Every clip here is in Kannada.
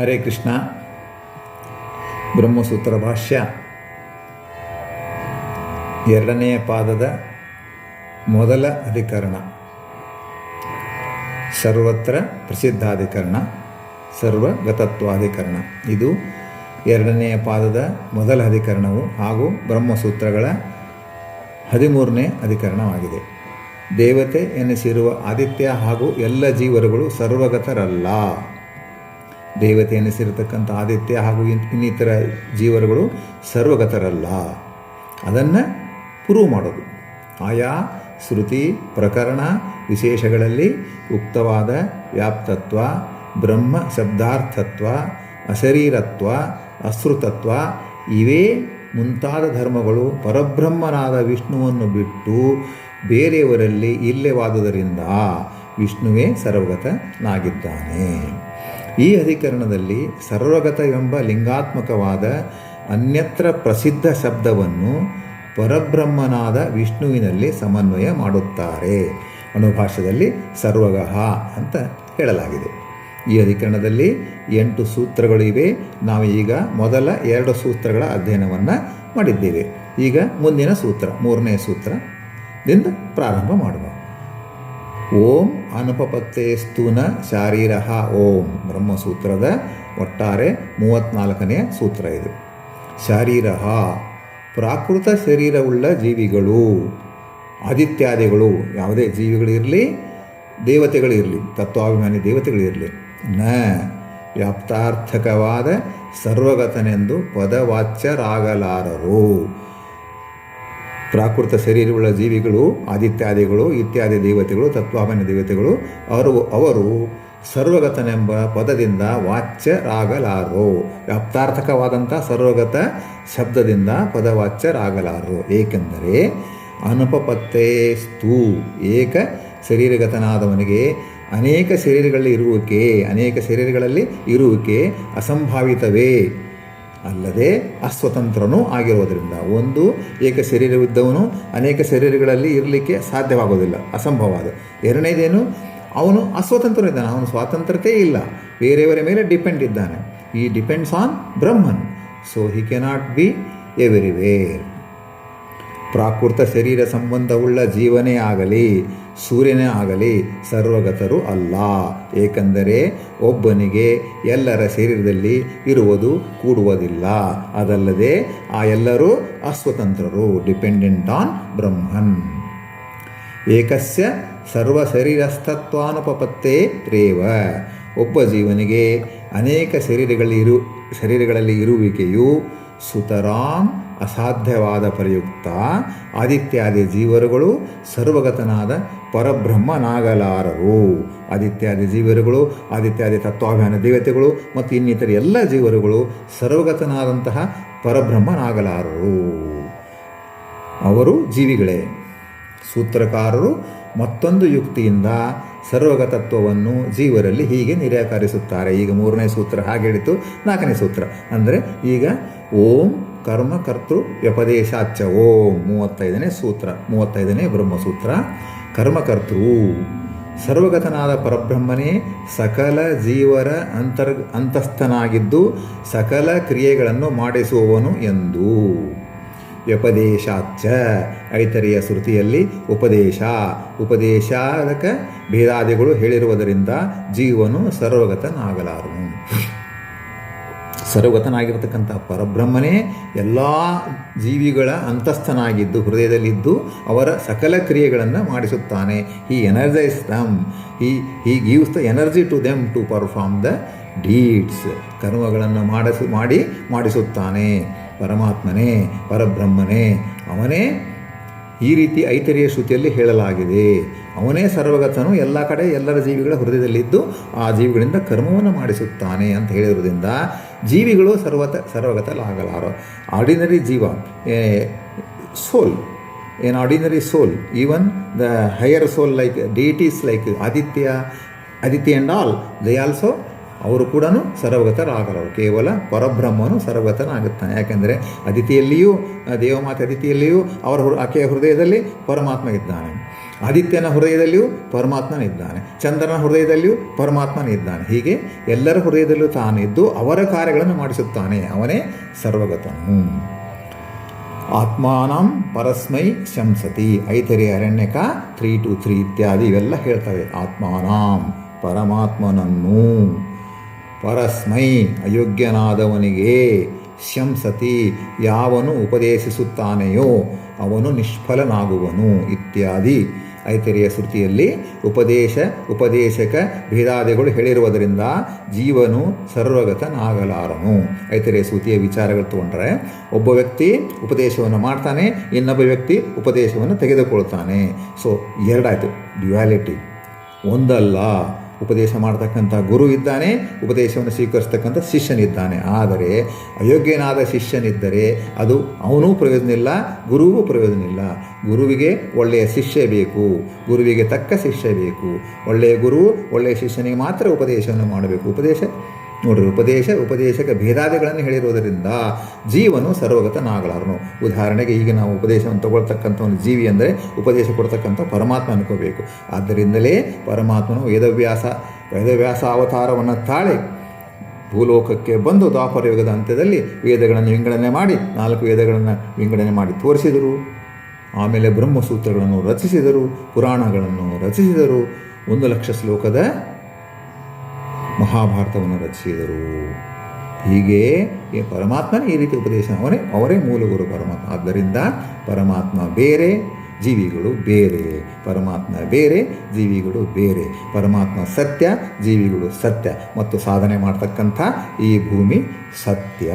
ಹರೇ ಕೃಷ್ಣ. ಬ್ರಹ್ಮಸೂತ್ರ ಭಾಷ್ಯ. ಎರಡನೆಯ ಪಾದದ ಮೊದಲ ಅಧಿಕರಣ. ಸರ್ವತ್ರ ಪ್ರಸಿದ್ಧಾಧಿಕರಣ, ಸರ್ವಗತತ್ವಾಧಿಕರಣ. ಇದು ಎರಡನೆಯ ಪಾದದ ಮೊದಲ ಅಧಿಕರಣವು ಹಾಗೂ ಬ್ರಹ್ಮಸೂತ್ರಗಳ ಹದಿಮೂರನೇ ಅಧಿಕರಣವಾಗಿದೆ. ದೇವತೆ ಎನಿಸಿರುವ ಆದಿತ್ಯ ಹಾಗೂ ಎಲ್ಲ ಜೀವರುಗಳು ಸರ್ವಗತರಲ್ಲ. ದೇವತೆ ಎನಿಸಿರತಕ್ಕಂಥ ಆದಿತ್ಯ ಹಾಗೂ ಇನ್- ಇನ್ನಿತರ ಜೀವರುಗಳು ಸರ್ವಗತರಲ್ಲ. ಅದನ್ನು ಪ್ರೂವ್ ಮಾಡೋದು. ಆಯಾ ಶ್ರುತಿ ಪ್ರಕರಣ ವಿಶೇಷಗಳಲ್ಲಿ ಉಕ್ತವಾದ ವ್ಯಾಪ್ತತ್ವ, ಬ್ರಹ್ಮ ಶಬ್ದಾರ್ಥತ್ವ, ಅಶರೀರತ್ವ, ಅಶ್ರುತತ್ವ ಇವೇ ಮುಂತಾದ ಧರ್ಮಗಳು ಪರಬ್ರಹ್ಮನಾದ ವಿಷ್ಣುವನ್ನು ಬಿಟ್ಟು ಬೇರೆಯವರಲ್ಲಿ ಇಲ್ಲೇವಾದುದರಿಂದ ವಿಷ್ಣುವೇ ಸರ್ವಗತನಾಗಿದ್ದಾನೆ. ಈ ಅಧಿಕರಣದಲ್ಲಿ ಸರ್ವಗತ ಎಂಬ ಲಿಂಗಾತ್ಮಕವಾದ ಅನ್ಯತ್ರ ಪ್ರಸಿದ್ಧ ಶಬ್ದವನ್ನು ಪರಬ್ರಹ್ಮನಾದ ವಿಷ್ಣುವಿನಲ್ಲಿ ಸಮನ್ವಯ ಮಾಡುತ್ತಾರೆ. ಅನುಭಾಷದಲ್ಲಿ ಸರ್ವಗಹ ಅಂತ ಹೇಳಲಾಗಿದೆ. ಈ ಅಧಿಕರಣದಲ್ಲಿ ಎಂಟು ಸೂತ್ರಗಳು ಇವೆ. ನಾವು ಈಗ ಮೊದಲ ಎರಡು ಸೂತ್ರಗಳ ಅಧ್ಯಯನವನ್ನು ಮಾಡಿದ್ದೇವೆ. ಈಗ ಮುಂದಿನ ಸೂತ್ರ, ಮೂರನೇ ಸೂತ್ರದಿಂದ ಪ್ರಾರಂಭ ಮಾಡುವ. ಓಂ ಅನುಪಪತ್ತೇಸ್ತುನ ಶಾರೀರ ಓಂ ಬ್ರಹ್ಮಸೂತ್ರದ ಒಟ್ಟಾರೆ ಮೂವತ್ನಾಲ್ಕನೆಯ ಸೂತ್ರ ಇದು. ಶಾರೀರ, ಪ್ರಾಕೃತ ಶರೀರವುಳ್ಳ ಜೀವಿಗಳು, ಆದಿತ್ಯಾದಿಗಳು, ಯಾವುದೇ ಜೀವಿಗಳಿರಲಿ, ದೇವತೆಗಳಿರಲಿ, ತತ್ವಾಭಿಮಾನಿ ದೇವತೆಗಳಿರಲಿ, ನ ವ್ಯಾಪ್ತಾರ್ಥಕವಾದ ಸರ್ವಗತನೆಂದು ಪದವಾಚ್ಯರಾಗಲಾರರು. ಪ್ರಾಕೃತ ಶರೀರವುಳ್ಳ ಜೀವಿಗಳು, ಆದಿತ್ಯಾದಿಗಳು, ಇತ್ಯಾದಿ ದೇವತೆಗಳು ತತ್ವಾಭಿನ ದೇವತೆಗಳು, ಅವರು ಅವರು ಸರ್ವಗತನೆಂಬ ಪದದಿಂದ ವಾಚ್ಯರಾಗಲಾರರು ವ್ಯಾಪ್ತಾರ್ಥಕವಾದಂಥ ಸರ್ವಗತ ಶಬ್ದದಿಂದ ಪದವಾಚ್ಯರಾಗಲಾರರು ಏಕೆಂದರೆ ಅನುಪಪತ್ತೇಸ್ತು, ಏಕ ಶರೀರಗತನಾದವನಿಗೆ ಅನೇಕ ಶರೀರಗಳಲ್ಲಿ ಇರುವಿಕೆ, ಅನೇಕ ಶರೀರಗಳಲ್ಲಿ ಇರುವಿಕೆ ಅಸಂಭಾವಿತವೇ. ಅಲ್ಲದೆ ಅಸ್ವತಂತ್ರನೂ ಆಗಿರುವುದರಿಂದ ಒಂದು ಏಕ ಶರೀರವಿದ್ದವನು ಅನೇಕ ಶರೀರಗಳಲ್ಲಿ ಇರಲಿಕ್ಕೆ ಸಾಧ್ಯವಾಗೋದಿಲ್ಲ ಅಸಂಭವ ಅದು. ಎರಡನೇದೇನು? ಅವನು ಅಸ್ವತಂತ್ರ ಇದ್ದಾನೆ, ಅವನು ಸ್ವಾತಂತ್ರ್ಯತೆ ಇಲ್ಲ, ಬೇರೆಯವರ ಮೇಲೆ ಡಿಪೆಂಡ್ ಇದ್ದಾನೆ. He depends on Brahman. So he cannot be everywhere ಪ್ರಾಕೃತ ಶರೀರ ಸಂಬಂಧವುಳ್ಳ ಜೀವನೇ ಆಗಲಿ, ಸೂರ್ಯನೇ ಆಗಲಿ, ಸರ್ವಗತರು ಅಲ್ಲ. ಏಕೆಂದರೆ ಒಬ್ಬನಿಗೆ ಎಲ್ಲರ ಶರೀರದಲ್ಲಿ ಇರುವುದು ಕೂಡುವುದಿಲ್ಲ. ಅದಲ್ಲದೆ ಆ ಎಲ್ಲರೂ ಅಸ್ವತಂತ್ರರು, ಡಿಪೆಂಡೆಂಟ್ ಆನ್ ಬ್ರಹ್ಮನ್. ಏಕಸ್ಯ ಸರ್ವ ಶರೀರಸ್ಥತ್ವಾನುಪತ್ತೆ ರೇವ ಒಬ್ಬ ಜೀವನಿಗೆ ಅನೇಕ ಶರೀರಗಳಿರು, ಶರೀರಗಳಲ್ಲಿ ಇರುವಿಕೆಯು ಸುತರಾಂ ಅಸಾಧ್ಯವಾದ ಪ್ರಯುಕ್ತ ಆದಿತ್ಯಾದಿ ಜೀವರುಗಳು ಸರ್ವಗತನಾದ ಪರಬ್ರಹ್ಮನಾಗಲಾರರು. ಆದಿತ್ಯಾದಿ ಜೀವರುಗಳು, ಆದಿತ್ಯಾದಿ ತತ್ವಾಭಿಯಾನ ದೇವತೆಗಳು ಮತ್ತು ಇನ್ನಿತರ ಎಲ್ಲ ಜೀವರುಗಳು ಸರ್ವಗತನಾದಂತಹ ಪರಬ್ರಹ್ಮನಾಗಲಾರರು. ಅವರು ಜೀವಿಗಳೇ. ಸೂತ್ರಕಾರರು ಮತ್ತೊಂದು ಯುಕ್ತಿಯಿಂದ ಸರ್ವಗತತ್ವವನ್ನು ಜೀವರಲ್ಲಿ ಹೀಗೆ ನಿರಾಕರಿಸುತ್ತಾರೆ. ಈಗ ಮೂರನೇ ಸೂತ್ರ ಹಾಗೆ ಹೇಳಿತು. ನಾಲ್ಕನೇ ಸೂತ್ರ ಅಂದರೆ ಈಗ ಓಂ ಕರ್ಮಕರ್ತೃ ವ್ಯಪದೇಶಾಚ ಓಂ ಮೂವತ್ತೈದನೇ ಸೂತ್ರ, ಮೂವತ್ತೈದನೇ ಬ್ರಹ್ಮಸೂತ್ರ. ಕರ್ಮಕರ್ತೃ ಸರ್ವಗತನಾದ ಪರಬ್ರಹ್ಮನೇ ಸಕಲ ಜೀವರ ಅಂತರ್, ಅಂತಸ್ಥನಾಗಿದ್ದು ಸಕಲ ಕ್ರಿಯೆಗಳನ್ನು ಮಾಡಿಸುವವನು ಎಂದು. ವ್ಯಪದೇಶಾಚ ಐತರಿಯ ಶ್ರುತಿಯಲ್ಲಿ ಉಪದೇಶ. ಉಪದೇಶಾದಕ ಭೇದಾದಿಗಳು ಹೇಳಿರುವುದರಿಂದ ಜೀವನು ಸರ್ವಗತನಾಗಲಾರನು. ಸರ್ವಗತನಾಗಿರತಕ್ಕಂಥ ಪರಬ್ರಹ್ಮನೇ ಎಲ್ಲ ಜೀವಿಗಳ ಅಂತಸ್ಥನಾಗಿದ್ದು, ಹೃದಯದಲ್ಲಿದ್ದು ಅವರ ಸಕಲ ಕ್ರಿಯೆಗಳನ್ನು ಮಾಡಿಸುತ್ತಾನೆ. ಈ energise them he he gives the energy to them to perform the deeds ಕರ್ಮಗಳನ್ನು ಮಾಡಿಸು, ಮಾಡಿ, ಮಾಡಿಸುತ್ತಾನೆ. ಪರಮಾತ್ಮನೇ, ಪರಬ್ರಹ್ಮನೇ, ಅವನೇ ಈ ರೀತಿ ಐತರಿಯ ಶ್ರುತಿಯಲ್ಲಿ ಹೇಳಲಾಗಿದೆ. ಅವನೇ ಸರ್ವಗತನು, ಎಲ್ಲ ಕಡೆ ಎಲ್ಲರ ಜೀವಿಗಳ ಹೃದಯದಲ್ಲಿದ್ದು ಆ ಜೀವಿಗಳಿಂದ ಕರ್ಮವನ್ನು ಮಾಡಿಸುತ್ತಾನೆ ಅಂತ ಹೇಳಿರೋದ್ರಿಂದ ಜೀವಿಗಳು ಸರ್ವತ, ಸರ್ವಗತಲಾಗಲಾರ. ಆರ್ಡಿನರಿ ಜೀವ ಸೋಲ್ ಏನ್ ordinary soul even the higher soul like deities like Aditya Aditya and all they also ಅವರು ಕೂಡ ಸರ್ವಗತರಾಗಲರು. ಕೇವಲ ಪರಬ್ರಹ್ಮನು ಸರ್ವಗತನಾಗುತ್ತಾನೆ. ಯಾಕೆಂದರೆ ಅದಿತಿಯಲ್ಲಿಯೂ ದೇವಮಾತೆ ಅದಿತಿಯಲ್ಲಿಯೂ ಅವರ ಆಕೆಯ ಹೃದಯದಲ್ಲಿ ಪರಮಾತ್ಮ ಇದ್ದಾನೆ. ಆದಿತ್ಯನ ಹೃದಯದಲ್ಲಿಯೂ ಪರಮಾತ್ಮನಿದ್ದಾನೆ ಚಂದ್ರನ ಹೃದಯದಲ್ಲಿಯೂ ಪರಮಾತ್ಮನಿದ್ದಾನೆ ಹೀಗೆ ಎಲ್ಲರ ಹೃದಯದಲ್ಲೂ ತಾನಿದ್ದು ಅವರ ಕಾರ್ಯಗಳನ್ನು ಮಾಡಿಸುತ್ತಾನೆ. ಅವನೇ ಸರ್ವಗತನು. ಆತ್ಮಾನಂ ಪರಸ್ಮೈ ಶಂಸತಿ. Aitareya Aranyaka three two three ಇತ್ಯಾದಿ ಇವೆಲ್ಲ ಹೇಳ್ತವೆ. ಆತ್ಮಾನಾಂ ಪರಮಾತ್ಮನನ್ನು. ಪರಸ್ಮೈ ಅಯೋಗ್ಯನಾದವನಿಗೆ ಶಂಸತಿ ಯಾವನು ಉಪದೇಶಿಸುತ್ತಾನೆಯೋ ಅವನು ನಿಷ್ಫಲನಾಗುವನು ಇತ್ಯಾದಿ. ಐತರಿಯ ಶ್ರುತಿಯಲ್ಲಿ ಉಪದೇಶ, ಉಪದೇಶಕ ಭೇದಾದಿಗಳು ಹೇಳಿರುವುದರಿಂದ ಜೀವನು ಸರ್ವಗತನಾಗಲಾರನು. ಐತರಿಯ ಶ್ರುತಿಯ ವಿಚಾರಗಳು ತಗೊಂಡ್ರೆ ಒಬ್ಬ ವ್ಯಕ್ತಿ ಉಪದೇಶವನ್ನು ಮಾಡ್ತಾನೆ, ಇನ್ನೊಬ್ಬ ವ್ಯಕ್ತಿ ಉಪದೇಶವನ್ನು ತೆಗೆದುಕೊಳ್ತಾನೆ. So ಎರಡಾಯಿತು duality. ಒಂದಲ್ಲ ಉಪದೇಶ ಮಾಡ್ತಕ್ಕಂಥ ಗುರು ಇದ್ದಾನೆ, ಉಪದೇಶವನ್ನು ಸ್ವೀಕರಿಸ್ತಕ್ಕಂಥ ಶಿಷ್ಯನಿದ್ದಾನೆ. ಆದರೆ ಅಯೋಗ್ಯನಾದ ಶಿಷ್ಯನಿದ್ದರೆ ಅದು ಅವನೂ ಪ್ರಯೋಜನ ಇಲ್ಲ, ಗುರುವೂ ಪ್ರಯೋಜನ ಇಲ್ಲ. ಗುರುವಿಗೆ ಒಳ್ಳೆಯ ಶಿಷ್ಯ ಬೇಕು, ಗುರುವಿಗೆ ತಕ್ಕ ಶಿಷ್ಯ ಬೇಕು. ಒಳ್ಳೆಯ ಗುರು ಒಳ್ಳೆಯ ಶಿಷ್ಯನಿಗೆ ಮಾತ್ರ ಉಪದೇಶವನ್ನು ಮಾಡಬೇಕು. ಉಪದೇಶ? ನೋಡ್ರಿ, ಉಪದೇಶ, ಉಪದೇಶಕ ಭೇದಾದಿಗಳನ್ನು ಹೇಳಿರುವುದರಿಂದ ಜೀವನು ಸರ್ವಗತನಾಗಲಾರನು. ಉದಾಹರಣೆಗೆ ಈಗ ನಾವು ಉಪದೇಶವನ್ನು ತಗೊಳ್ತಕ್ಕಂಥ ಒಂದು ಜೀವಿ ಅಂದರೆ ಉಪದೇಶ ಕೊಡ್ತಕ್ಕಂಥ ಪರಮಾತ್ಮ ಅನ್ಕೋಬೇಕು. ಆದ್ದರಿಂದಲೇ ಪರಮಾತ್ಮನು ವೇದವ್ಯಾಸ ವೇದವ್ಯಾಸ ಅವತಾರವನ್ನು ತಾಳಿ ಭೂಲೋಕಕ್ಕೆ ಬಂದು ದ್ವಾಪರ ಯುಗದ ಅಂತ್ಯದಲ್ಲಿ ವೇದಗಳನ್ನು ವಿಂಗಡಣೆ ಮಾಡಿ ನಾಲ್ಕು ವೇದಗಳನ್ನು ವಿಂಗಡಣೆ ಮಾಡಿ ತೋರಿಸಿದರು. ಆಮೇಲೆ ಬ್ರಹ್ಮಸೂತ್ರಗಳನ್ನು ರಚಿಸಿದರು, ಪುರಾಣಗಳನ್ನು ರಚಿಸಿದರು. ಒಂದು ಲಕ್ಷ ಶ್ಲೋಕದ ಮಹಾಭಾರತವನ್ನು ರಚಿಸಿದರು. ಹೀಗೆ ಪರಮಾತ್ಮನೇ ಈ ರೀತಿ ಉಪದೇಶ ಅವನೇ, ಅವರೇ ಮೂಲಗುರು ಪರಮಾತ್ಮ. ಆದ್ದರಿಂದ ಪರಮಾತ್ಮ ಬೇರೆ, ಜೀವಿಗಳು ಬೇರೆ. ಪರಮಾತ್ಮ ಬೇರೆ, ಜೀವಿಗಳು ಬೇರೆ. ಪರಮಾತ್ಮ ಸತ್ಯ, ಜೀವಿಗಳು ಸತ್ಯ. ಮತ್ತು ಸಾಧನೆ ಮಾಡ್ತಕ್ಕಂಥ ಈ ಭೂಮಿ ಸತ್ಯ.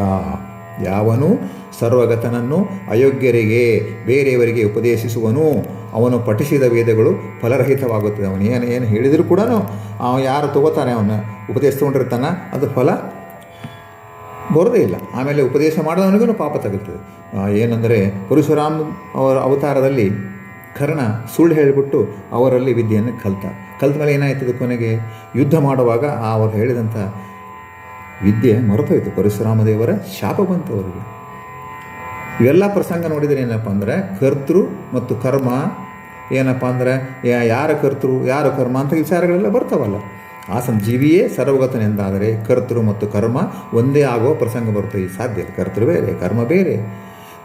ಯಾವನು ಸರ್ವಗತನನ್ನು ಅಯೋಗ್ಯರಿಗೆ, ಬೇರೆಯವರಿಗೆ ಉಪದೇಶಿಸುವನು? ಅವನು ಪಠಿಸಿದ ವೇದಗಳು ಫಲರಹಿತವಾಗುತ್ತದೆ. ಅವನು ಏನು ಏನು ಹೇಳಿದರೂ ಕೂಡ ಅವ ಯಾರು ತಗೋತಾನೆ ಅವನ ಉಪದೇಶ ತೊಗೊಂಡಿರ್ತಾನೆ ಅದು ಫಲ ಬರೋದೇ ಇಲ್ಲ. ಆಮೇಲೆ ಉಪದೇಶ ಮಾಡಿದವನಿಗೂ ಪಾಪ ತಗುತ್ತದೆ ಏನಂದರೆ ಪರಶುರಾಮ್ ಅವರ ಅವತಾರದಲ್ಲಿ ಕರ್ಣ ಸುಳ್ಳು ಹೇಳಿಬಿಟ್ಟು ಅವರಲ್ಲಿ ವಿದ್ಯೆಯನ್ನು ಕಲ್ತ. ಕಲ್ತ ಮೇಲೆ ಏನಾಯ್ತದೆ ಕೊನೆಗೆ? ಯುದ್ಧ ಮಾಡುವಾಗ ಅವರು ಹೇಳಿದಂಥ ವಿದ್ಯೆ ಮರೆತೋಯಿತು. ಪರಶುರಾಮ ದೇವರ ಶಾಪ ಬಂತು ಅವರಿಗೆ. ಇವೆಲ್ಲ ಪ್ರಸಂಗ ನೋಡಿದರೆ ಏನಪ್ಪ ಅಂದರೆ ಕರ್ತೃ ಮತ್ತು ಕರ್ಮ ಏನಪ್ಪ ಅಂದರೆ ಯಾರು ಯಾರ ಕರ್ತೃ, ಯಾರು ಕರ್ಮ ಅಂತ ವಿಚಾರಗಳೆಲ್ಲ ಬರ್ತಾವಲ್ಲ ಆ ಸಂಜೀವಿಯೇ ಸರ್ವಗತನೆಂದಾದರೆ ಕರ್ತೃ ಮತ್ತು ಕರ್ಮ ಒಂದೇ ಆಗುವ ಪ್ರಸಂಗ ಬರುತ್ತೆ ಈ ಸಾಧ್ಯ. ಕರ್ತೃ ಬೇರೆ, ಕರ್ಮ ಬೇರೆ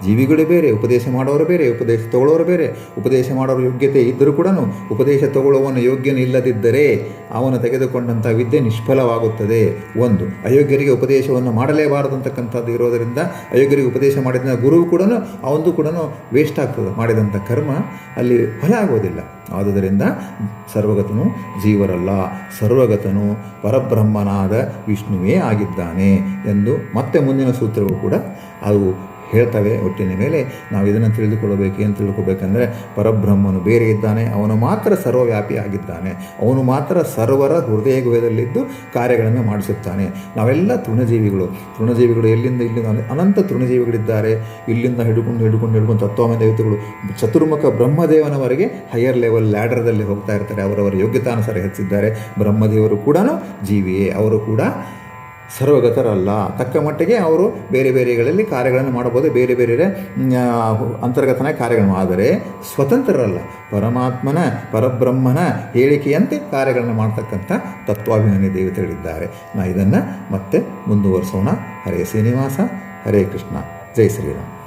ಜೀವಿಗಳು ಬೇರೆ, ಉಪದೇಶ ಮಾಡೋರು ಬೇರೆ, ಉಪದೇಶ ತಗೊಳ್ಳೋರು ಬೇರೆ, ಉಪದೇಶ ಮಾಡೋರು ಯೋಗ್ಯತೆ ಇದ್ದರೂ ಕೂಡ ಉಪದೇಶ ತಗೊಳ್ಳುವವನು ಯೋಗ್ಯನ ಇಲ್ಲದಿದ್ದರೆ ಅವನು ತೆಗೆದುಕೊಂಡಂಥ ವಿದ್ಯೆ ನಿಷ್ಫಲವಾಗುತ್ತದೆ. ಒಂದು, ಅಯೋಗ್ಯರಿಗೆ ಉಪದೇಶವನ್ನು ಮಾಡಲೇಬಾರದು ಅಂತಕ್ಕಂಥದ್ದು ಇರೋದರಿಂದ ಅಯೋಗ್ಯರಿಗೆ ಉಪದೇಶ ಮಾಡಿದ ಗುರುವು ಕೂಡ ಅವನು ಕೂಡ ವೇಸ್ಟ್ ಆಗ್ತದೆ. ಮಾಡಿದಂಥ ಕರ್ಮ ಅಲ್ಲಿ ಫಲ ಆಗೋದಿಲ್ಲ. ಆದುದರಿಂದ ಸರ್ವಗತನು ಜೀವರಲ್ಲ, ಸರ್ವಗತನು ಪರಬ್ರಹ್ಮನಾದ ವಿಷ್ಣುವೇ ಆಗಿದ್ದಾನೆ ಎಂದು ಮತ್ತೆ ಮುಂದಿನ ಸೂತ್ರವು ಕೂಡ ಅವು ಹೇಳ್ತವೆ ಒಟ್ಟಿನ ಮೇಲೆ. ನಾವು ಇದನ್ನು ತಿಳಿದುಕೊಳ್ಳಬೇಕು. ಏನು ತಿಳ್ಕೊಬೇಕಂದ್ರೆ, ಪರಬ್ರಹ್ಮನು ಬೇರೆ ಇದ್ದಾನೆ, ಅವನು ಮಾತ್ರ ಸರ್ವವ್ಯಾಪಿ ಆಗಿದ್ದಾನೆ. ಅವನು ಮಾತ್ರ ಸರ್ವರ ಹೃದಯ ಗುಹೆಯಲ್ಲಿದ್ದು ಕಾರ್ಯಗಳನ್ನು ಮಾಡಿಸುತ್ತಾನೆ. ನಾವೆಲ್ಲ ತೃಣಜೀವಿಗಳು. ತೃಣಜೀವಿಗಳು ಎಲ್ಲಿಂದ ಇಲ್ಲಿಂದ ಅನಂತ ತೃಣಜೀವಿಗಳಿದ್ದಾರೆ. ಇಲ್ಲಿಂದ ಹಿಡ್ಕೊಂಡು ಹಿಡ್ಕೊಂಡು ಹಿಡ್ಕೊಂಡು ತತ್ವಮ ದೇವತೆಗಳು ಚತುರ್ಮುಖ ಬ್ರಹ್ಮದೇವನವರೆಗೆ ಹೈಯರ್ ಲೆವೆಲ್ ಲ್ಯಾಡರ್ದಲ್ಲಿ ಹೋಗ್ತಾ ಇರ್ತಾರೆ. ಅವರವರ ಯೋಗ್ಯತಾನುಸಾರ ಹೆಚ್ಚಿದ್ದಾರೆ. ಬ್ರಹ್ಮದೇವರು ಕೂಡ ಜೀವಿಯೇ. ಅವರು ಕೂಡ ಸರ್ವಗತರಲ್ಲ. ತಕ್ಕ ಮಟ್ಟಿಗೆ ಅವರು ಬೇರೆ ಬೇರೆಗಳಲ್ಲಿ ಕಾರ್ಯಗಳನ್ನು ಮಾಡಬಹುದು. ಬೇರೆ ಬೇರೆ ಅಂತರ್ಗತನ ಕಾರ್ಯಗಳನ್ನು. ಆದರೆ ಸ್ವತಂತ್ರರಲ್ಲ. ಪರಮಾತ್ಮನ, ಪರಬ್ರಹ್ಮನ ಹೇಳಿಕೆಯಂತೆ ಕಾರ್ಯಗಳನ್ನು ಮಾಡ್ತಕ್ಕಂಥ ತತ್ವಾಭಿಮಾನಿ ದೇವತೆಗಳಿದ್ದಾರೆ ನಾ ಇದನ್ನು ಮತ್ತೆ ಮುಂದುವರಿಸೋಣ. ಹರೇ ಶ್ರೀನಿವಾಸ, ಹರೇ ಕೃಷ್ಣ. ಜೈ ಶ್ರೀರಾಮ್.